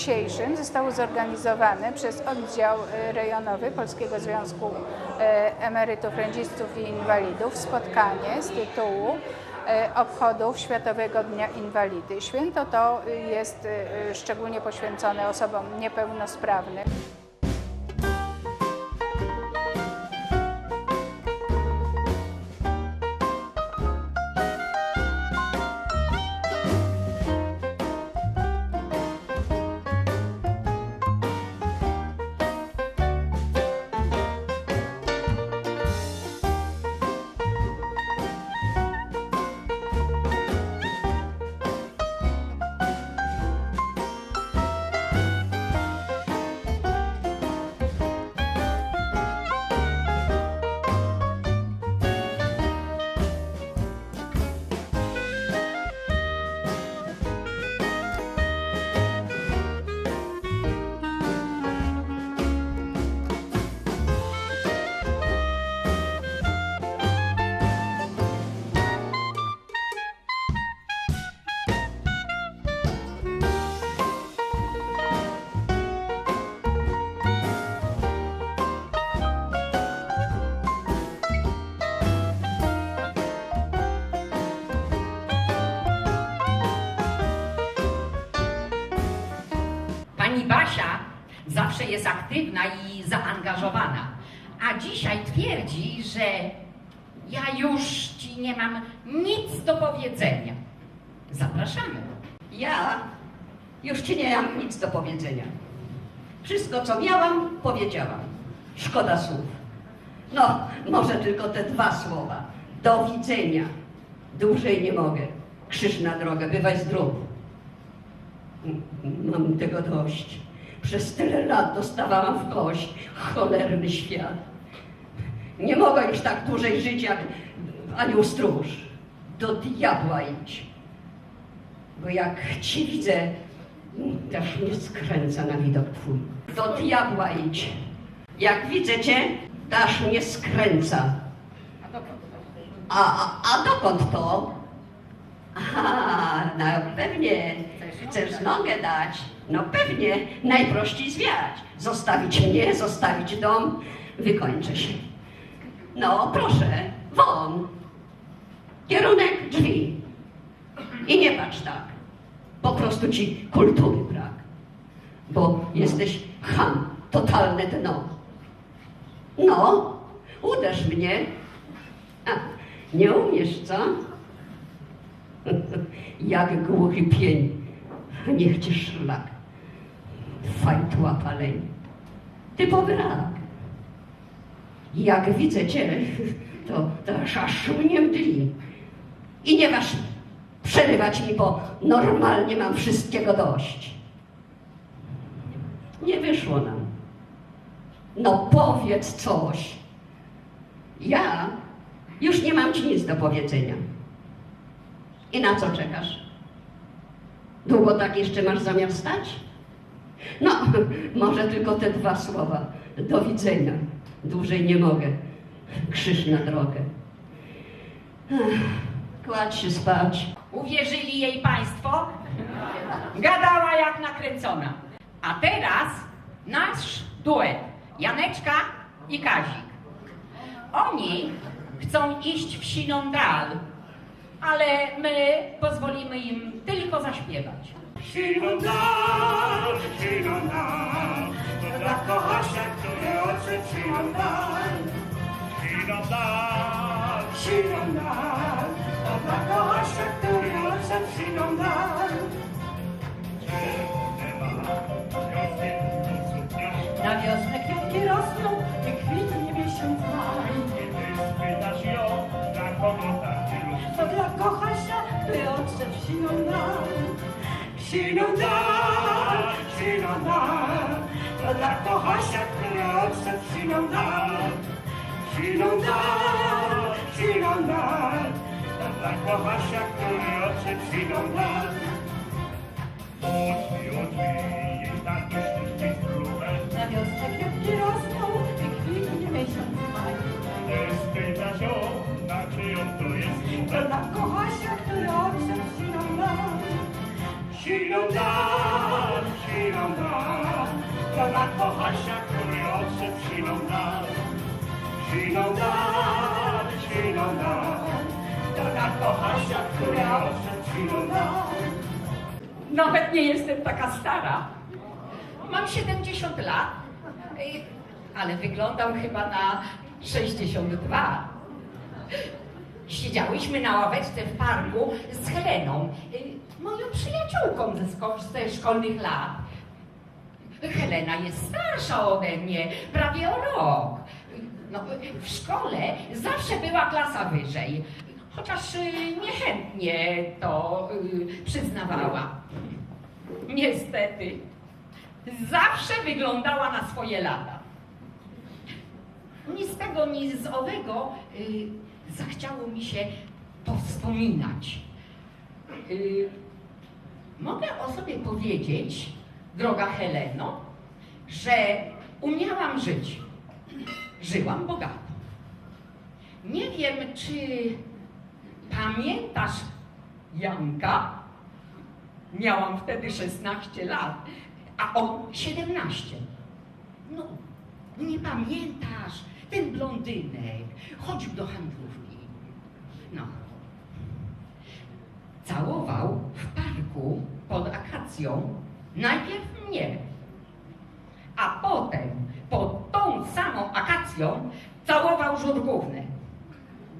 dzisiejszym zostało zorganizowane przez oddział e, rejonowy Polskiego Związku e, Emerytów, Rencistów i Inwalidów spotkanie z tytułu e, obchodów Światowego Dnia Inwalidy. Święto to jest szczególnie poświęcone osobom niepełnosprawnym. Basia zawsze jest aktywna i zaangażowana, a dzisiaj twierdzi, że ja już ci nie mam nic do powiedzenia. Zapraszamy. Ja już ci nie mam nic do powiedzenia. Wszystko, co miałam, powiedziałam. Szkoda słów. No, może tylko te dwa słowa. Do widzenia. Dłużej nie mogę. Krzyż na drogę, bywaj zdrów. Mam tego dość. Przez tyle lat dostawałam w kość cholerny świat. Nie mogę już tak dłużej żyć jak anioł stróż. Do diabła idź. Bo jak ci widzę, też mnie skręca na widok twój. Do diabła idź. Jak widzę cię, dasz mnie skręca. A, a, a dokąd to? Aha, no pewnie. Chcesz nogę dać? No pewnie. Najprościej zwiać. Zostawić mnie, zostawić dom. Wykończę się. No proszę, won. Kierunek drzwi. I nie patrz tak. Po prostu ci kultury brak. Bo jesteś ham, totalne dno. No, uderz mnie. A, nie umiesz, co? Jak głuchy pień. Niech cię szlak. Fajtła paleń. Typowy rak. Jak widzę cię, to, to aż mnie mdli. I nie masz przerywać mi, bo normalnie mam wszystkiego dość. Nie wyszło nam. No powiedz coś. Ja już nie mam ci nic do powiedzenia. I na co czekasz? Długo tak jeszcze masz zamiar stać? No, może tylko te dwa słowa. Do widzenia. Dłużej nie mogę. Krzyż na drogę. Kładź się spać. Uwierzyli jej państwo? Gadała jak nakręcona. A teraz nasz duet. Janeczka i Kazik. Oni chcą iść w siną dal, ale my pozwolimy im tylko zaśpiewać. Dal, siną dal, to dla kochasia, dal. Siną dal, siną dal, to dla kochasia, odszedł siną dal. Na wiosnę kwiatki rosną i kwitnie miesiąc maj. Kochasia, który odszedł w siną dal. Siną dal, siną dal, to dla kochasia, który odszedł siną dal. Siną dal, siną dal, to dla kochasia, który odszedł siną dal. Oczy, siną dal. Siną dal, siną siną dal. To na kochasia, który odszedł siną dal. Siną dal, siną dal. To na kochasia, który odszedł siną dal. Nawet nie jestem taka stara. Mam 70 lat, ale wyglądam chyba na 62. Siedziałyśmy na ławeczce w parku z Heleną, moją przyjaciółką ze, ze szkolnych lat. Helena jest starsza ode mnie, prawie o rok. No, w szkole zawsze była klasa wyżej, chociaż y, niechętnie to y, przyznawała. Niestety, zawsze wyglądała na swoje lata. Ni z tego, ni z owego y, zachciało mi się powspominać. Mogę o sobie powiedzieć, droga Heleno, że umiałam żyć. Żyłam bogato. Nie wiem, czy pamiętasz Janka? Miałam wtedy 16 lat, a on 17. No, nie pamiętasz? Ten blondynek chodził do handlówki. No. Całował w parku pod akacją najpierw mnie, a potem pod tą samą akacją całował żurgównę.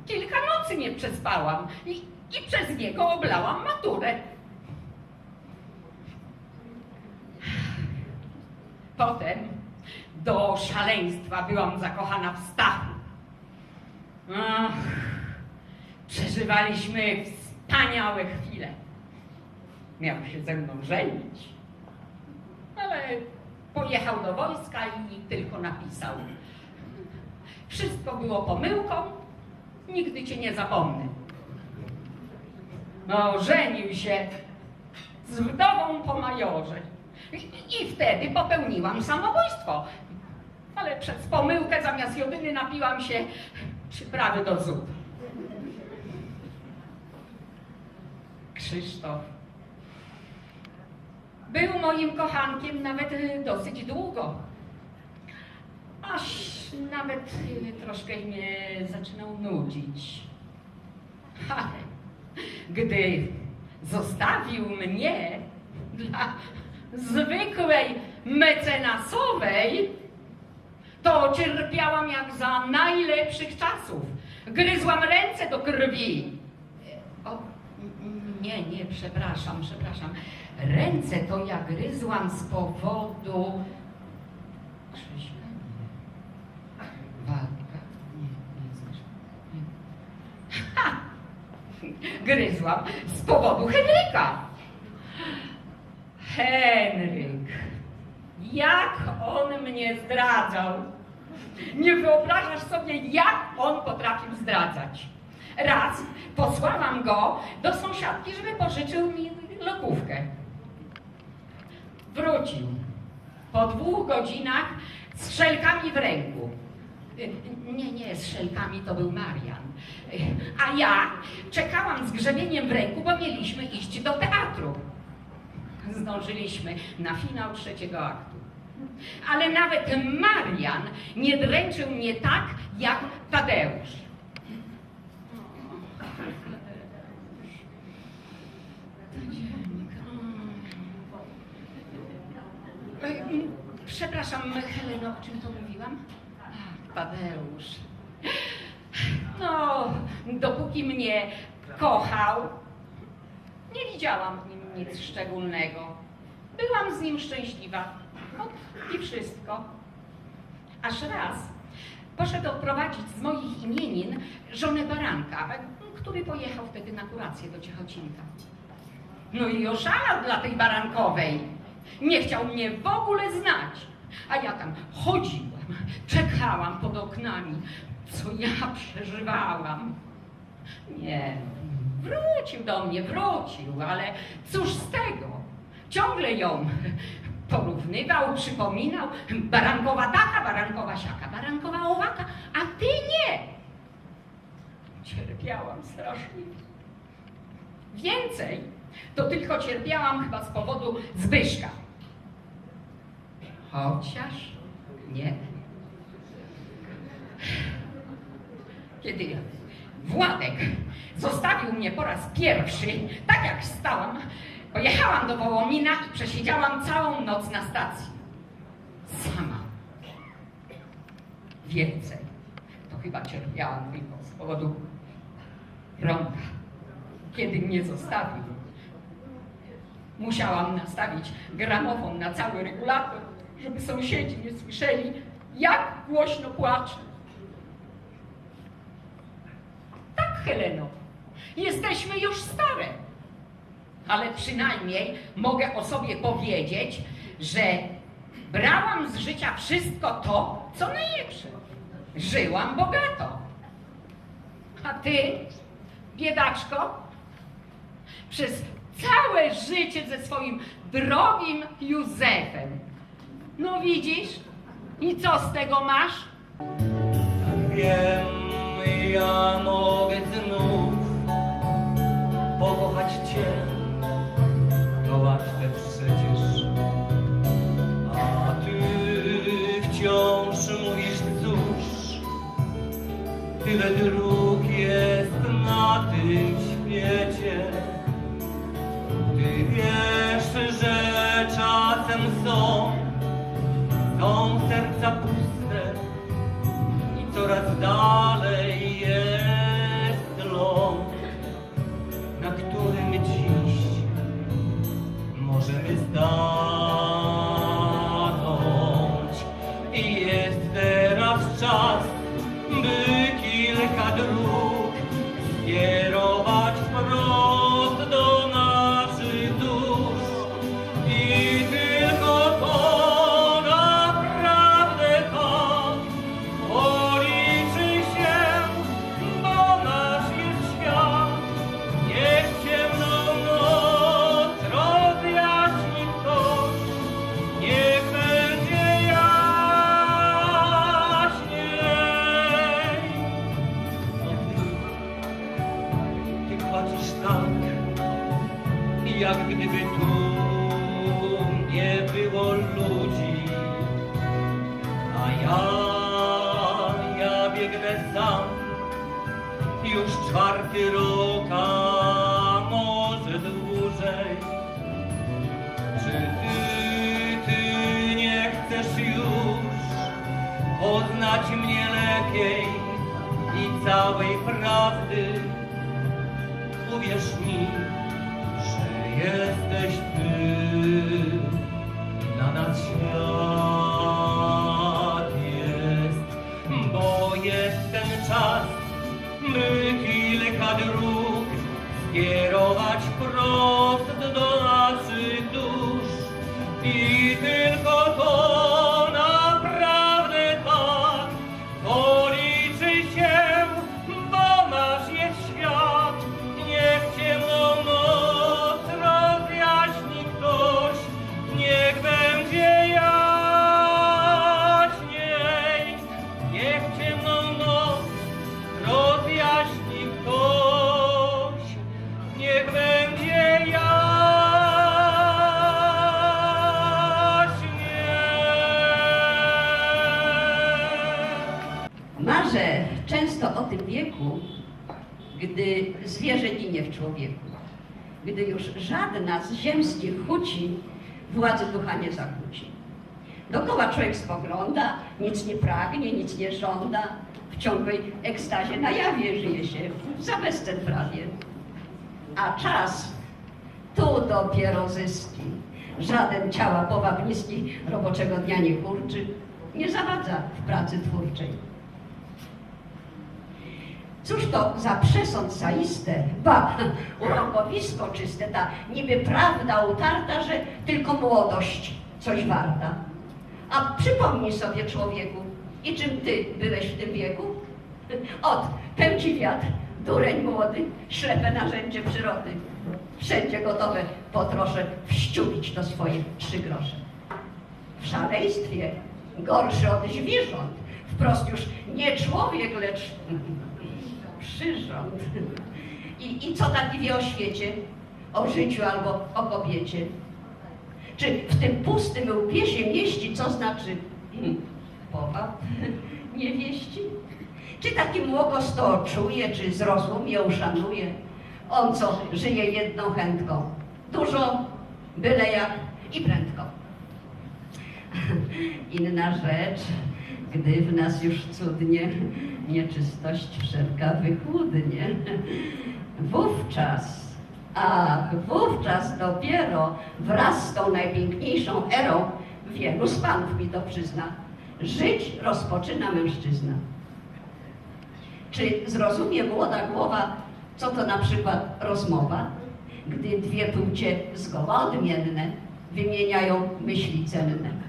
Kilka nocy nie przespałam i, i przez niego oblałam maturę. Potem do szaleństwa byłam zakochana w Stachu. Ach, przeżywaliśmy wspaniałe chwile. Miał się ze mną żenić, ale pojechał do wojska i tylko napisał. Wszystko było pomyłką, nigdy cię nie zapomnę. No, żenił się z wdową po majorze. I, wtedy popełniłam samobójstwo. Ale przez pomyłkę zamiast jodyny napiłam się przyprawy do zup. Krzysztof był moim kochankiem nawet y, dosyć długo. Aż nawet y, troszkę mnie zaczynał nudzić. Ale gdy zostawił mnie dla zwykłej mecenasowej, to cierpiałam jak za najlepszych czasów. Gryzłam ręce do krwi. O, nie, nie, przepraszam, przepraszam. Ręce to ja gryzłam z powodu... Krzyśka? Nie. Walka? Nie, nie znasz. Ha! Gryzłam z powodu Henryka. Henryk. Jak on mnie zdradzał. Nie wyobrażasz sobie, jak on potrafił zdradzać. Raz posłałam go do sąsiadki, żeby pożyczył mi lodówkę. Wrócił po dwóch godzinach z szelkami w ręku. Y, Nie, nie, z szelkami to był Marian. A ja czekałam z grzebieniem w ręku, bo mieliśmy iść do teatru. Zdążyliśmy na finał trzeciego aktu. Ale nawet Marian nie dręczył mnie tak, jak Tadeusz. Ej, Przepraszam, Heleno, o czym to mówiłam? Ach, Tadeusz. No, dopóki mnie kochał, nie widziałam w nim nic szczególnego. Byłam z nim szczęśliwa. No i wszystko. Aż raz poszedł odprowadzić z moich imienin żonę baranka, który pojechał wtedy na kurację do Ciechocinka. No i oszalał dla tej barankowej. Nie chciał mnie w ogóle znać. A ja tam chodziłam, czekałam pod oknami, co ja przeżywałam. Nie, wrócił do mnie, wrócił, ale cóż z tego? Ciągle ją porównywał, przypominał. Barankowa taka, barankowa siaka, barankowa owaka, a ty nie. Cierpiałam strasznie. Więcej, to tylko cierpiałam chyba z powodu Zbyszka. Chociaż nie. Kiedy Władek zostawił mnie po raz pierwszy, tak jak wstałam, pojechałam do Wołomina i przesiedziałam całą noc na stacji. Sama. Więcej. To chyba cierpiałam tylko z powodu Romka. Kiedy mnie zostawił, musiałam nastawić gramofon na cały regulator, żeby sąsiedzi nie słyszeli, jak głośno płaczę. Tak, Heleno, jesteśmy już stare. Ale przynajmniej mogę o sobie powiedzieć, że brałam z życia wszystko to, co najlepsze. Żyłam bogato. A ty, biedaczko, przez całe życie ze swoim drogim Józefem. No widzisz? I co z tego masz? Wiem, ja mogę znów pokochać Cię, to łatwe przecież. A Ty wciąż mówisz cóż, tyle dróg serca puste, i coraz dalej jest ląd, na którym dziś możemy stanąć. Tak, jak gdyby tu nie było ludzi. A ja, ja biegnę sam, już czwarty rok, a może dłużej. Czy ty, ty nie chcesz już poznać mnie lepiej i całej prawdy? Uwierz mi, że jesteś ty, dla nas świat jest, bo jest ten czas, by kilka dróg skierować prost do naszych dusz i tylko to Marzę często o tym wieku, gdy zwierzę ginie w człowieku, gdy już żadna z ziemskich huci władzy ducha nie zakłóci. Dokoła człowiek spogląda, nic nie pragnie, nic nie żąda, w ciągłej ekstazie na jawie żyje się, za bezcen prawie. A czas tu dopiero zyski. Żaden ciała powabniski roboczego dnia nie kurczy, nie zawadza w pracy twórczej. Cóż to za przesąd zaiste, ba, urokowisko czyste, ta niby prawda utarta, że tylko młodość coś warta. A przypomnij sobie człowieku, i czym ty byłeś w tym wieku? Ot, pędzi wiatr, dureń młody, ślepe narzędzie przyrody. Wszędzie gotowe po trosze wściubić to swoje trzy grosze. W szaleństwie, gorszy od zwierząt, wprost już nie człowiek, lecz przyrząd. I, I co taki wie o świecie, o życiu albo o kobiecie? Czy w tym pustym łbie się mieści, co znaczy hmm, powab niewieści? Czy taki młokos to czuje, czy zrozumie, uszanuje? On co, żyje jedną chętką. Dużo, byle jak i prędko. Inna rzecz, gdy w nas już cudnie nieczystość wszelka wychłudnie. Wówczas, ach, wówczas dopiero wraz z tą najpiękniejszą erą wielu z panów mi to przyzna. Żyć rozpoczyna mężczyzna. Czy zrozumie młoda głowa, co to na przykład rozmowa, gdy dwie płcie zgoła odmienne wymieniają myśli cenne?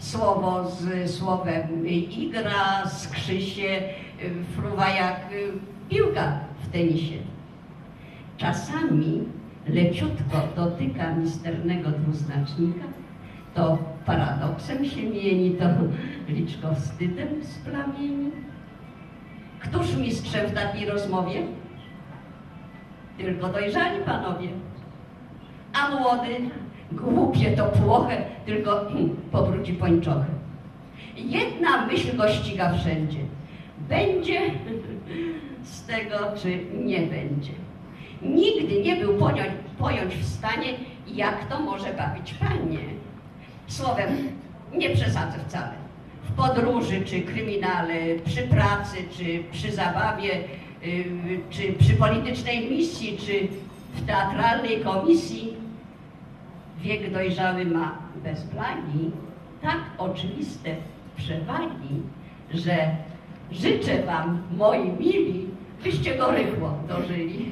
Słowo z słowem igra, skrzy się, fruwa jak piłka w tenisie. Czasami leciutko dotyka misternego dwuznacznika, to paradoksem się mieni, to liczko wstydem splamieni. Któż mistrzem w takiej rozmowie? Tylko dojrzali panowie. A młody, głupie to płoche, tylko hmm, pobrudzi pończochę. Jedna myśl go ściga wszędzie. Będzie z tego, czy nie będzie. Nigdy nie był pojąć, pojąć w stanie, jak to może bawić panie. Słowem, nie przesadzę wcale. W podróży, czy kryminale, przy pracy, czy przy zabawie, yy, czy przy politycznej misji, czy w teatralnej komisji, wiek dojrzały ma bez plagi tak oczywiste przewagi, że życzę wam, moi mili, byście go rychło dożyli.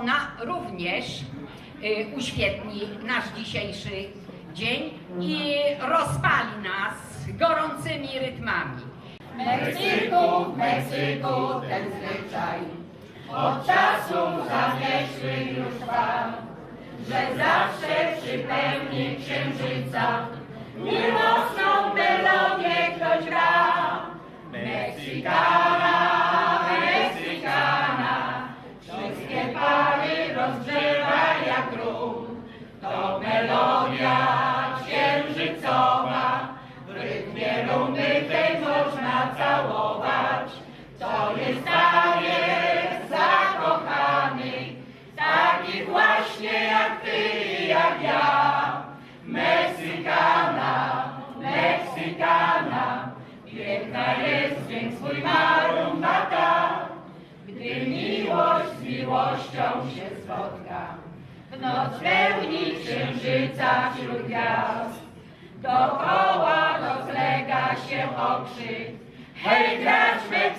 ona również y, uświetni nasz dzisiejszy dzień i rozpali nas gorącymi rytmami. W Meksyku, w Meksyku ten zwyczaj od czasu zamieśli już wam, że zawsze przy pełni księżyca miłosną melodię ktoś gra. Meksykanie miłością się spotka. W noc pełni księżyca wśród gwiazd, dookoła rozlega się okrzyk. Hej, graczmy